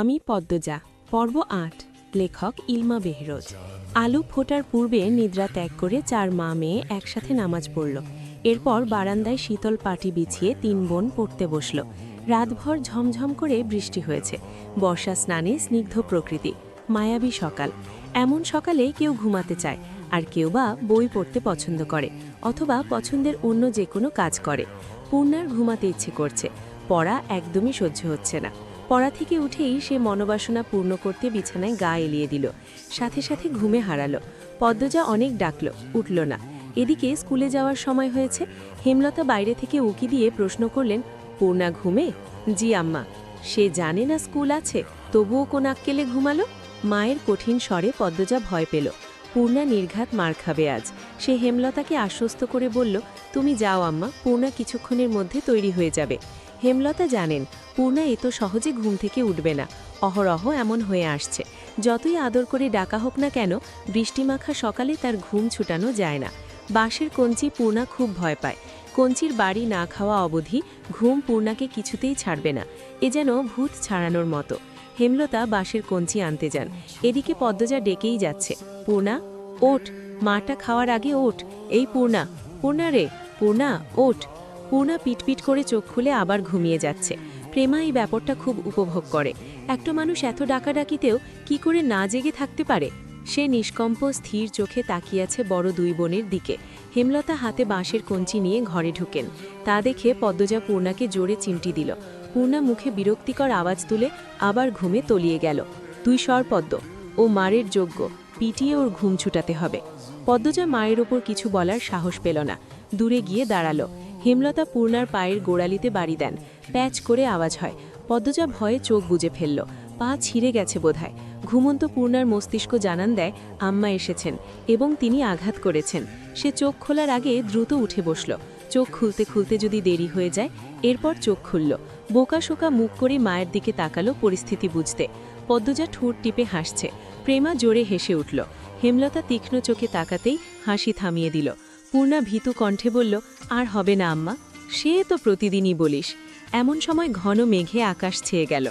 আমি পদ্মজা, পর্ব আট, লেখক ইলমা বেহরোজ। আলু ফোটার পূর্বে নিদ্রা ত্যাগ করে চার মা মেয়ে একসাথে নামাজ পড়ল। এরপর বারান্দায় শীতল পাটি বিছিয়ে তিন বোন পড়তে বসল। রাতভর ঝমঝম করে বৃষ্টি হয়েছে। বর্ষা স্নানে স্নিগ্ধ প্রকৃতি। মায়াবী সকাল। এমন সকালে কেউ ঘুমাতে চায়, আর কেউ বা বই পড়তে পছন্দ করে, অথবা পছন্দের অন্য যে কোনো কাজ করে। পূর্ণার ঘুমাতে ইচ্ছে করছে। পড়া একদমই সহ্য হচ্ছে না। পড়া থেকে উঠেই সে মনোবাসনা পূর্ণ করতে বিছানায় গা এলিয়ে দিল। সাথে সাথে ঘুমে হারালো। পদ্মজা অনেক ডাকল, উঠল না। এদিকে স্কুলে যাওয়ার সময় হয়েছে, হেমলতা বাইরে থেকে উকি দিয়ে প্রশ্ন করলেন, পূর্ণা ঘুমে? জি আম্মা। সে জানে না স্কুল আছে, তবুও কোন আক্কেলে ঘুমালো? মায়ের কঠিন স্বরে পদ্মজা ভয় পেল। পূর্ণা নির্ঘাত মার খাবে আজ। সে হেমলতাকে আশ্বস্ত করে বলল, তুমি যাও আম্মা, পূর্ণা কিছুক্ষণের মধ্যে তৈরি হয়ে যাবে। হেমলতা জানেন, পূর্ণা এত সহজে ঘুম থেকে উঠবে না। অহরহ এমন হয়ে আসছে। যতই আদর করে ডাকা হোক না কেন, বৃষ্টিমাখা সকালে তার ঘুম ছুটানো যায় না। বাঁশের কঞ্চি পূর্ণা খুব ভয় পায়। কঞ্চির বাড়ি না খাওয়া অবধি ঘুম পূর্ণাকে কিছুতেই ছাড়বে না। এ যেন ভূত ছাড়ানোর মতো। হেমলতা বাঁশের কঞ্চি আনতে যান। এদিকে পদ্মজা ডেকেই যাচ্ছে। পূর্ণা, ওঠ। মাটা খাওয়ার আগে ওঠ। এই পূর্ণা পূর্ণা রে, পূর্ণা, ওঠ। পূর্ণা পিটপিট করে চোখ খুলে আবার ঘুমিয়ে যাচ্ছে। প্রেমা এই ব্যাপারটা খুব উপভোগ করে। একটা মানুষ এত ডাকাডাকিতেও কি করে না জেগে থাকতে পারে? সে নিষ্কম্প, স্থির চোখে তাকিয়াছে বড় দুই বোনের দিকে। হেমলতা হাতে বাঁশের কঞ্চি নিয়ে ঘরে ঢুকেন। তা দেখে পদ্মজা পূর্ণাকে জোরে চিমটি দিল। পূর্ণা মুখে বিরক্তিকর আওয়াজ তুলে আবার ঘুমে তলিয়ে গেল। দুই স্বর পদ্ম। ও মারের যোগ্য। পিটিয়ে ওর ঘুম ছুটাতে হবে। পদ্মজা মায়ের ওপর কিছু বলার সাহস পেল না। দূরে গিয়ে দাঁড়াল। হেমলতা পূর্ণার পায়ের গোড়ালিতে বাড়ি দেন। প্যাচ করে আওয়াজ হয়। পদ্মজা ভয়ে চোখ বুজে ফেলল। পা ছিঁড়ে গেছে বোধহয়। ঘুমন্ত পূর্ণার মস্তিষ্ক জানান দেয়, আম্মা এসেছেন এবং তিনি আঘাত করেছেন। সে চোখ খোলার আগে দ্রুত উঠে বসল। চোখ খুলতে খুলতে যদি দেরি হয়ে যায়, এরপর চোখ খুলল। বোকা শোকা মুখ করে মায়ের দিকে তাকালো পরিস্থিতি বুঝতে। পদ্মজা ঠোঁট টিপে হাসছে। প্রেমা জোরে হেসে উঠল। হেমলতা তীক্ষ্ণ চোখে তাকাতেই হাসি থামিয়ে দিল। পূর্ণা ভীতু কণ্ঠে বলল, আর হবে না, আম্মা। সে তো প্রতিদিনই বলিস। এমন সময় ঘন মেঘে আকাশ ছেয়ে গেল।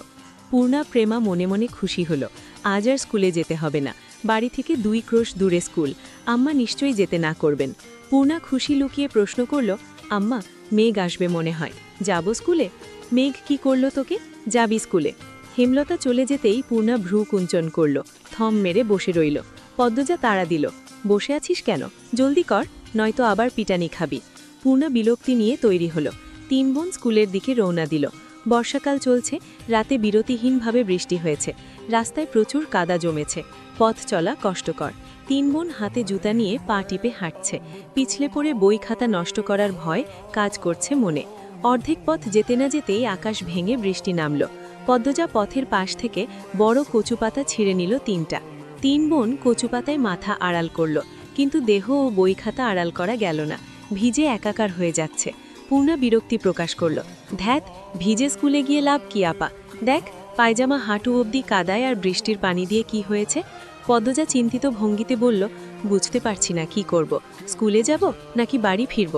পূর্ণা প্রেমা মনে মনে খুশি হলো, আজ আর স্কুলে যেতে হবে না। বাড়ি থেকে দুই ক্রোশ দূরে স্কুল। আম্মা নিশ্চয়ই যেতে না করবেন। পূর্ণা খুশি লুকিয়ে প্রশ্ন করল, আম্মা, মেঘ আসবে মনে হয়। যাব স্কুলে? মেঘ কি করল তোকে? যাবি স্কুলে? হেমলতা চলে যেতেই পূর্ণা ভ্রু কুঞ্চন করল, থম মেরে বসে রইল। পদ্মজা তাড়া দিল, বসে আছিস কেন? জলদি কর। নয়তো আবার পিটানি খাবি। পূর্ণা বিলক্তি নিয়ে তৈরি হলো। তিন বোন স্কুলের দিকে রওনা দিল। বর্ষাকাল চলছে, রাতে বিরতিহীনভাবে বৃষ্টি হয়েছে। রাস্তায় প্রচুর কাদা জমেছে। পথ চলা কষ্টকর। তিন বোন হাতে জুতা নিয়ে পা টিপে হাঁটছে। পিছলে পড়ে বই খাতা নষ্ট করার ভয় কাজ করছে মনে। অর্ধেক পথ যেতে না যেতেই আকাশ ভেঙে বৃষ্টি নামল। পদ্মজা পথের পাশ থেকে বড় কচুপাতা ছিঁড়ে নিল তিনটা। তিন বোন কচুপাতায় মাথা আড়াল করল। কিন্তু দেহ ও বই খাতা আড়াল করা গেল না। ভিজে একাকার হয়ে যাচ্ছে। পূর্ণা বিরক্তি প্রকাশ করল। ধ্যাত ভিজে স্কুলে গিয়ে লাভ কি আপা? দেখ, পায়জামা হাঁটু অবধি কাদায় আর বৃষ্টির পানি দিয়ে কি হয়েছে? পদ্মজা চিন্তিত ভঙ্গিতে বলল, বুঝতে পারছি না, কি করব? স্কুলে যাব নাকি বাড়ি ফিরব?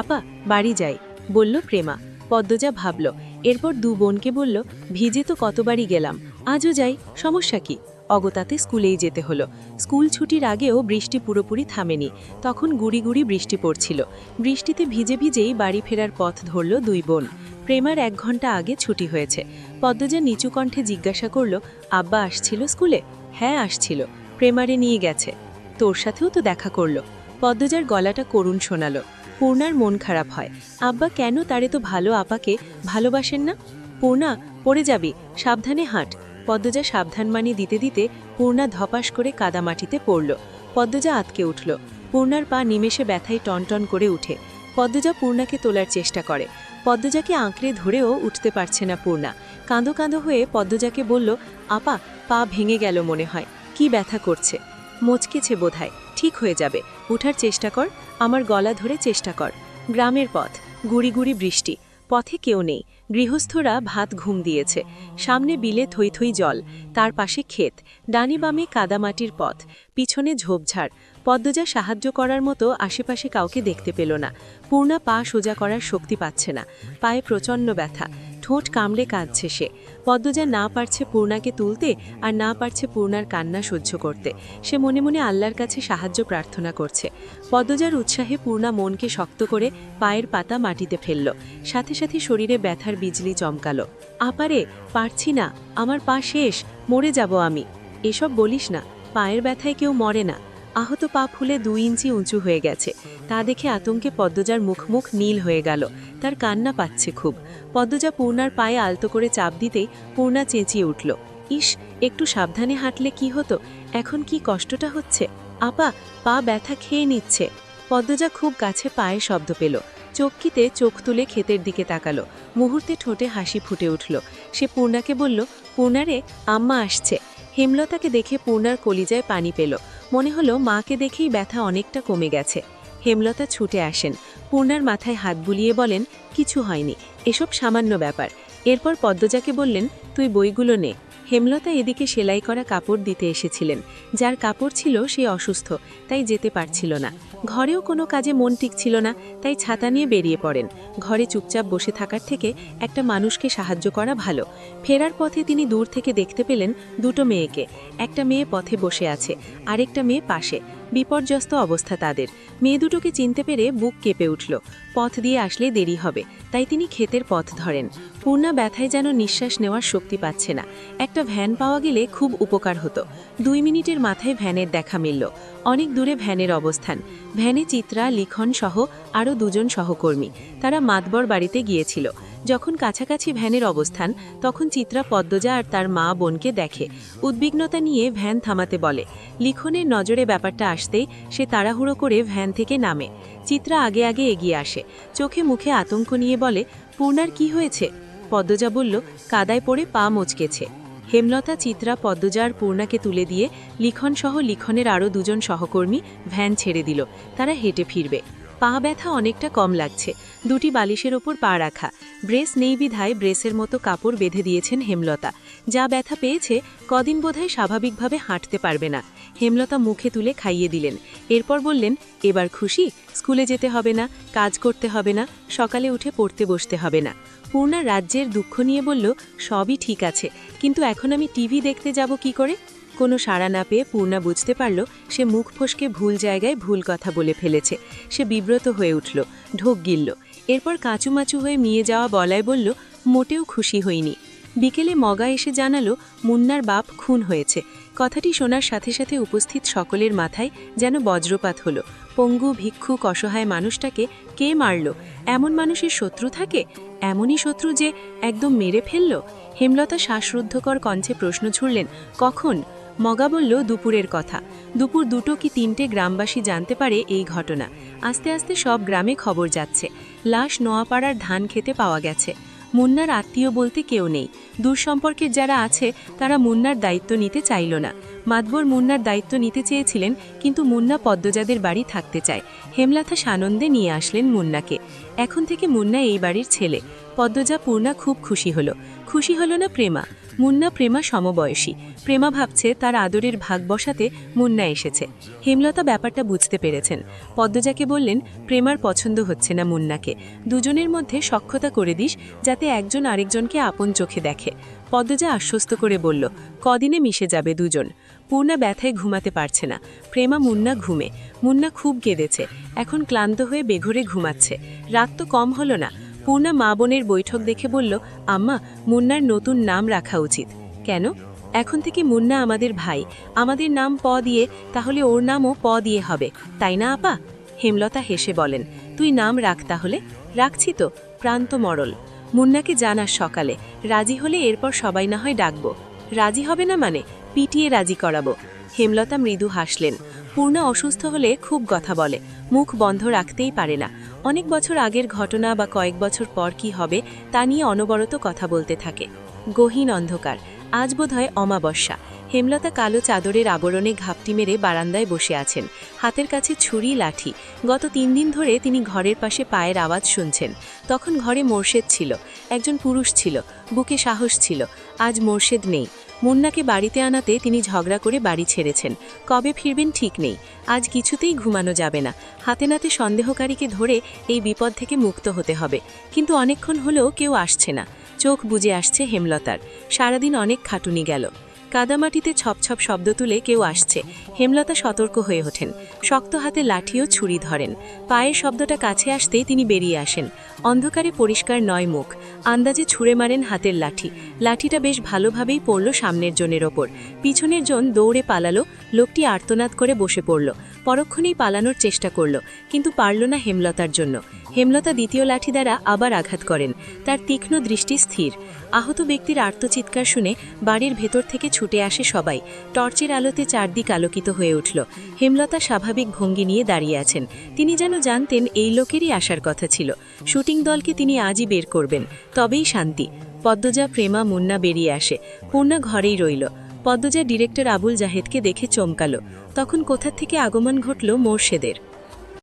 আপা, বাড়ি যাই, বলল প্রেমা। পদ্মজা ভাবল, এরপর দু বোনকে বলল, ভিজে তো কতবারই গেলাম, আজও যাই, সমস্যা কি? অগতাতে স্কুলেই যেতে হলো। স্কুল ছুটির আগেও বৃষ্টি পুরোপুরি থামেনি। তখন গুড়ি গুড়ি বৃষ্টি পড়ছিল। বৃষ্টিতে ভিজে ভিজেই বাড়ি ফেরার পথ ধরল দুই বোন। প্রেমার এক ঘণ্টা আগে ছুটি হয়েছে। পদ্মজা নিচু কণ্ঠে জিজ্ঞাসা করল, আব্বা আসছিল স্কুলে? হ্যাঁ আসছিল। প্রেমারে নিয়ে গেছে। তোর সাথেও তো দেখা করল। পদ্মজার গলাটা করুণ শোনালো। পূর্ণার মন খারাপ হয়। আব্বা, কেন তারে তো ভালো আপাকে ভালোবাসেন না? পূর্ণা, পড়ে যাবি। সাবধানে হাঁট। পদ্মজা সাবধান মানি দিতে দিতে পূর্ণা ধপাস করে কাদামাটিতে পড়ল। পদ্মজা আতকে উঠল। পূর্ণার পা নিমেষে ব্যথায় টনটন করে উঠে। পদ্মজা পূর্ণাকে তোলার চেষ্টা করে। পদ্মজাকে আঁকড়ে ধরেও উঠতে পারছে না পূর্ণা। কাঁদো কাঁদো হয়ে পদ্মজাকে বলল, আপা, পা ভেঙে গেল মনে হয়। কি ব্যথা করছে? মোচকেছে বোধহয়। ঠিক হয়ে যাবে। উঠার চেষ্টা কর। আমার গলা ধরে চেষ্টা কর। গ্রামের পথ। গুড়ি গুড়ি বৃষ্টি। পথে কেউ নেই। গৃহস্থরা ভাত ঘুম দিয়েছে। সামনে বিলে থই থই জল, তার পাশে ক্ষেত, ডানে বামে কাদামাটির পথ, পিছনে ঝোপঝাড়। পদ্মজা সাহায্য করার মতো আশেপাশে কাউকে দেখতে পেল না। পূর্ণা পা সোজা করার শক্তি পাচ্ছে না। পায়ে প্রচণ্ড ব্যথা। ঠোঁট কামড়ে কাঁদছে সে। পদ্মজা না পারছে পূর্ণাকে তুলতে আর না পারছে পূর্ণার কান্না সহ্য করতে। সে মনে মনে আল্লাহর কাছে সাহায্য প্রার্থনা করছে। পদ্মজার উৎসাহে পূর্ণা মনকে শক্ত করে পায়ের পাতা মাটিতে ফেলল। সাথে সাথে শরীরে ব্যথার বিজলি চমকালো। আপারে, পারছি না। আমার পা শেষ। মরে যাব আমি। এসব বলিস না। পায়ের ব্যথায় কেউ মরে না। আহত পা ফুলে দুই ইঞ্চি উঁচু হয়ে গেছে। তা দেখে আতঙ্কে পদ্মজার মুখ মুখ নীল হয়ে গেল। তার কান্না পাচ্ছে খুব। পদ্মজা পূর্ণার পায়ে আলতো করে চাপ দিতেই পূর্ণা চেঁচিয়ে উঠল। ইস, একটু সাবধানে হাঁটলে কি হতো? এখন কি কষ্টটা হচ্ছে? আপা, পা ব্যথা খেয়ে নিচ্ছে। পদ্মজা খুব কাছে পায়ে শব্দ পেল। চক্ষিতে চোখ তুলে ক্ষেতের দিকে তাকালো। মুহূর্তে ঠোঁটে হাসি ফুটে উঠল। সে পূর্ণাকে বলল পূর্ণারে আম্মা আসছে। হেমলতাকে দেখে পূর্ণার কলিজায় পানি পেল। মনে হলো মাকে দেখেই ব্যথা অনেকটা কমে গেছে। হেমলতা ছুটে আসেন। পূর্ণার মাথায় হাত বুলিয়ে বলেন, কিছু হয়নি, এসব সামান্য ব্যাপার। এরপর পদ্মজাকে বললেন, তুই বইগুলো নে। হেমলতা এদিকে সেলাই করা কাপড় দিতে এসেছিলেন। যার কাপড় ছিল সে অসুস্থ, তাই যেতে পারছিল না। ঘরেও কোনো কাজে মন টিকছিল না, তাই ছাতা নিয়ে বেরিয়ে পড়েন। ঘরে চুপচাপ বসে থাকার থেকে একটা মানুষকে সাহায্য করা ভালো। ফেরার পথে তিনি দূর থেকে দেখতে পেলেন দুটো মেয়েকে। একটা মেয়ে পথে বসে আছে, আরেকটা মেয়ে পাশে। বিপর্যস্ত অবস্থা তাদের। মেয়ে দুটোকে চিনতে পেরে বুক কেঁপে উঠল। পথ দিয়ে আসলে দেরি হবে, তাই তিনি ক্ষেতের পথ ধরেন। পূর্ণা ব্যথায় যেন নিঃশ্বাস নেওয়ার শক্তি পাচ্ছে না। একটা ভ্যান পাওয়া গেলে খুব উপকার হতো। দুই মিনিটের মাথায় ভ্যানের দেখা মিলল। অনেক দূরে ভ্যানের অবস্থান। ভ্যানে চিত্রা, লিখন সহ আরও দুজন সহকর্মী। তারা মাতবর বাড়িতে গিয়েছিল। যখন কাছাকাছি ভ্যানের অবস্থান, তখন চিত্রা পদ্মজা আর তার মা বোনকে দেখে। উদ্বিগ্নতা নিয়ে ভ্যান থামাতে বলে। লিখনের নজরে ব্যাপারটা আসতেই সে তাড়াহুড়ো করে ভ্যান থেকে নামে। চিত্রা আগে আগে এগিয়ে আসে। চোখে মুখে আতঙ্ক নিয়ে বলে, পূর্ণার কি হয়েছে? পদ্মজা বলল, কাদায় পড়ে পা মচকেছে। হেমলতা, চিত্রা পদ্মজার পূর্ণাকে তুলে দিয়ে লিখনসহ লিখনের আরও দুজন সহকর্মী ভ্যান ছেড়ে দিল। তারা হেঁটে ফিরবে। পা ব্যথা অনেকটা কম লাগছে। দুটি বালিশের ওপর পা রাখা। ব্রেস নেই বিধায় ব্রেসের মতো কাপড় বেঁধে দিয়েছেন হেমলতা। যা ব্যথা পেয়েছে, কদিন বোধহয় স্বাভাবিকভাবে হাঁটতে পারবে না। হেমলতা মুখে তুলে খাইয়ে দিলেন। এরপর বললেন, এবার খুশি? স্কুলে যেতে হবে না, কাজ করতে হবে না, সকালে উঠে পড়তে বসতে হবে না। পূর্ণা রাজ্যের দুঃখ নিয়ে বলল, সবই ঠিক আছে, কিন্তু এখন আমি টিভি দেখতে যাব কি করে? কোনো সাড়া না পেয়ে পূর্ণা বুঝতে পারল সে মুখ ফসকে ভুল জায়গায় ভুল কথা বলে ফেলেছে। সে বিব্রত হয়ে উঠল, ঢোক গিলল। এরপর কাঁচুমাচু হয়ে মিয়ে যাওয়া বলায় বলল, মোটেও খুশি হইনি। বিকেলে মগা এসে জানালো, মুন্নার বাপ খুন হয়েছে। কথাটি শোনার সাথে সাথে উপস্থিত সকলের মাথায় যেন বজ্রপাত হলো। পঙ্গু, ভিক্ষুক, অসহায় মানুষটাকে কে মারল? এমন মানুষের শত্রু থাকে? এমনই শত্রু যে একদম মেরে ফেলল? হেমলতা শ্বাসরুদ্ধকর কণ্ঠে প্রশ্ন ছুড়লেন, কখন? মগা বলল, দুপুরের কথা। দুপুর দুটো কি তিনটে গ্রামবাসী জানতে পারে এই ঘটনা? আস্তে আস্তে সব গ্রামে খবর যাচ্ছে। লাশ নোয়াপাড়ার ধান খেতে পাওয়া গেছে। মুন্নার আত্মীয় বলতে কেউ নেই। দূর সম্পর্কের যারা আছে, তারা মুন্নার দায়িত্ব নিতে চাইল না। মাতবর মুন্নার দায়িত্ব নিতে চেয়েছিলেন, কিন্তু মুন্না পদ্মজাদের বাড়ি থাকতে চায়। হেমলাথা সানন্দে নিয়ে আসলেন মুন্নাকে। এখন থেকে মুন্না এই বাড়ির ছেলে। পদ্মজা পূর্ণা খুব খুশি হলো। খুশি হলো না প্রেমা। মুন্না প্রেমা সমবয়সী। প্রেমা ভাবছে তার আদরের ভাগ বসাতে মুন্না এসেছে। হেমলতা ব্যাপারটা বুঝতে পেরেছেন। পদ্মজাকে বললেন, প্রেমার পছন্দ হচ্ছে না মুন্নাকে। দুজনের মধ্যে সক্ষতা করে দিস, যাতে একজন আরেকজনকে আপন চোখে দেখে। পদ্মজা আশ্বস্ত করে বলল, কদিনে মিশে যাবে দুজন। পূর্ণা ব্যথায় ঘুমাতে পারছে না। প্রেমা, মুন্না ঘুমে। মুন্না খুব কেঁদেছে। এখন ক্লান্ত হয়ে বেঘরে ঘুমাচ্ছে। রাত তো কম হলো না। পূর্ণা মা বোনের বৈঠক দেখে বলল, আম্মা, মুন্নার নতুন নাম রাখা উচিত। কেন? এখন থেকে মুন্না আমাদের ভাই। আমাদের নাম প দিয়ে, তাহলে ওর নামও প দিয়ে হবে, তাই না আপা? হেমলতা হেসে বলেন, তুই নাম রাখ তাহলে। রাখছি তো, প্রান্ত মরল। মুন্নাকে জানাস সকালে। রাজি হলে এরপর সবাই না হয় ডাকবো। রাজি হবে না মানে? পিটিয়ে রাজি করাবো। হেমলতা মৃদু হাসলেন। পূর্ণা অসুস্থ হলে খুব কথা বলে। মুখ বন্ধ রাখতেই পারে না। অনেক বছর আগের ঘটনা বা কয়েক বছর পর কি হবে, তা নিয়ে অনবরত কথা বলতে থাকে। গহীন অন্ধকার, আজ বোধহয় অমাবস্যা। হেমলতা কালো চাদরের আবরণে ঘাপটি মেরে বারান্দায় বসে আছেন। হাতের কাছে ছুরি, লাঠি। গত তিন দিন ধরে তিনি ঘরের পাশে পায়ের আওয়াজ শুনছেন। তখন ঘরে মোর্শেদ ছিল। একজন পুরুষ ছিল। বুকে সাহস ছিল। আজ মোর্শেদ নেই। মুন্নাকে বাড়িতে আনাতে তিনি ঝগড়া করে বাড়ি ছেড়েছেন। কবে ফিরবেন ঠিক নেই। আজ কিছুতেই ঘুমানো যাবে না। হাতে নাতে সন্দেহকারীকে ধরে এই বিপদ থেকে মুক্ত হতে হবে। কিন্তু অনেকক্ষণ হলেও কেউ আসছে না। চোখ বুজে আসছে হেমলতার। সারাদিন অনেক খাটুনি গেল। কাদামাটিতে ছপ ছপ শব্দ তুলে কেউ আসছে। হেমলতা সতর্ক হয়ে ওঠেন। শক্ত হাতে লাঠিও ছুরি ধরেন। পায়ের শব্দটা কাছে আসতেই তিনি বেরিয়ে আসেন। অন্ধকারে পরিষ্কার নয় মুখ। আন্দাজে ছুঁড়ে মারেন হাতের লাঠি। লাঠিটা বেশ ভালোভাবেই পড়ল সামনের জনের ওপর। পিছনের জন দৌড়ে পালালো, লোকটি আর্তনাদ করে বসে পড়ল। পরক্ষণেই পালানোর চেষ্টা করল, কিন্তু পারল না হেমলতার জন্য। হেমলতা দ্বিতীয় লাঠি দ্বারা আবার আঘাত করেন। তার তীক্ষ্ণ দৃষ্টি স্থির। আহত ব্যক্তির আর্তচিৎকার শুনে বাড়ির ভেতর থেকে ছুটে আসে সবাই। টর্চের আলোতে চারদিক আলোকিত হয়ে উঠল। হেমলতা স্বাভাবিক ভঙ্গি নিয়ে দাঁড়িয়ে আছেন। তিনি যেন জানতেন এই লোকেরই আসার কথা ছিল। শুটিং দলকে তিনি আজই বের করবেন। তবেই শান্তি। পদ্মজা, প্রেমা, মুন্না বেরিয়ে আসে। পূর্ণা ঘরেই রইল। পদ্মজা ডিরেক্টর আবুল জাহেদকে দেখে চমকালো। তখন কোথা থেকে আগমন ঘটল মোর্শেদের।